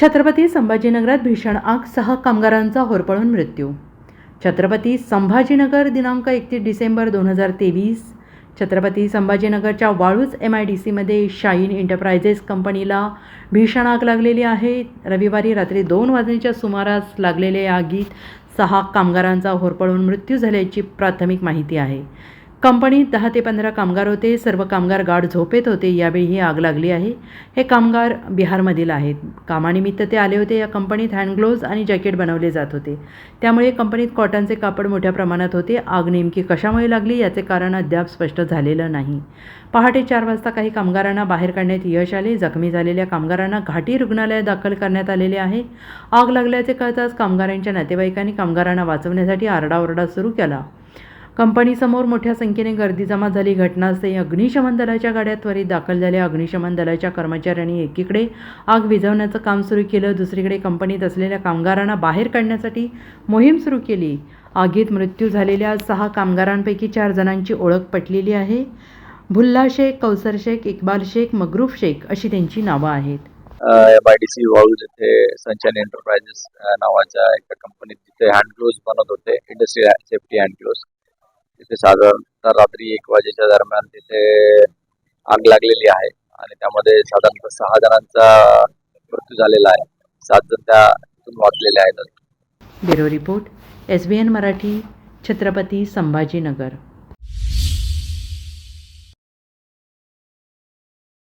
छत्रपती संभाजीनगरात भीषण आग सहा कामगारांचा होरपळून मृत्यू. छत्रपती संभाजीनगर दिनांक एकतीस डिसेंबर दोन हजार तेवीस छत्रपती संभाजीनगरच्या वाळूज एम आय डी सीमध्ये शाईन एंटरप्रायझेस कंपनीला भीषण आग लागलेली आहे. रविवारी रात्री दोन वाजण्याच्या सुमारास लागलेल्या या आगीत सहा कामगारांचा होरपळून मृत्यू झाल्याची प्राथमिक माहिती आहे. कंपनीत दहा ते पंधरा कामगार होते. सर्व कामगार गाढ झोपेत होते. यावेळी ही आग लागली आहे. हे कामगार बिहारमधील आहेत. कामानिमित्त ते आले होते. या कंपनीत हँडग्लोव्ज आणि जॅकेट बनवले जात होते. त्यामुळे कंपनीत कॉटनचे कापड मोठ्या प्रमाणात होते. आग नेमकी कशामुळे लागली याचे कारण अद्याप स्पष्ट झालेलं नाही. पहाटे चार वाजता काही कामगारांना बाहेर काढण्यात यश आले. जखमी झालेल्या कामगारांना घाटी रुग्णालयात दाखल करण्यात आलेले आहे. आग लागल्याचे कळताच कामगारांच्या नातेवाईकांनी कामगारांना वाचवण्यासाठी आरडाओरडा सुरू केला. कंपनीसमोर मोठ्या संख्येने गर्दी जमा झाली. घटनास्थळी अग्निशमन दलाच्या गाड्या त्वरित दाखल झाल्या. अग्निशमन दलाच्या कर्मचाऱ्यांनी एकीकडे आग विझवण्याचं काम सुरू केलं. दुसरीकडे कंपनीत असलेल्या कामगारांना बाहेर काढण्यासाठी मोहीम सुरू केली. आगीत मृत्यू झालेल्या सहा कामगारांपैकी चार जणांची ओळख पटलेली आहे. भुल्ला शेख कौसर शेख इक्बाल शेख मगरूफ शेख अशी त्यांची नावं आहेत. M I D C Waluj येथे संचन एंटरप्राइजेस नावाच्या एका कंपनीत तिथे हँड ग्लोव्ज होते. इंडस्ट्री सेफ्टी हँड तिथे साधारणतः रात्री एक वाजेच्या दरम्यान तिथे आग लागलेली आहे. आणि त्यामध्ये साधारणतः सहा जणांचा मृत्यू झालेला आहे. सात जण त्यातून वाचलेले आहेत. Bureau report S B N Marathi Chhatrapati Sambhajinagar.